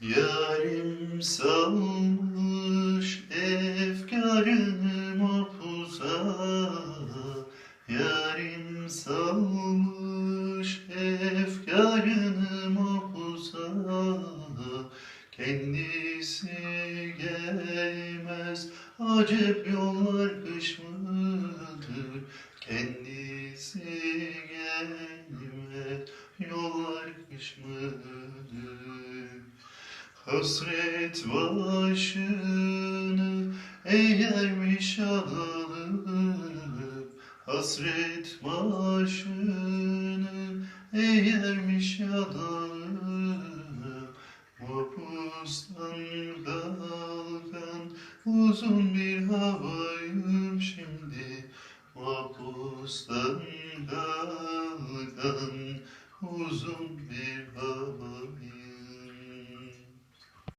Yarim salmış efkarını mapuza Yarim salmış efkarını mapuza Kendisi gelmez acep yollar kış Kendisi Hasret başını eğermiş alıp Hasret başını eğermiş alıp Vapustan kalkan uzun bir havayım şimdi. Vapustan kalkan uzun bir hava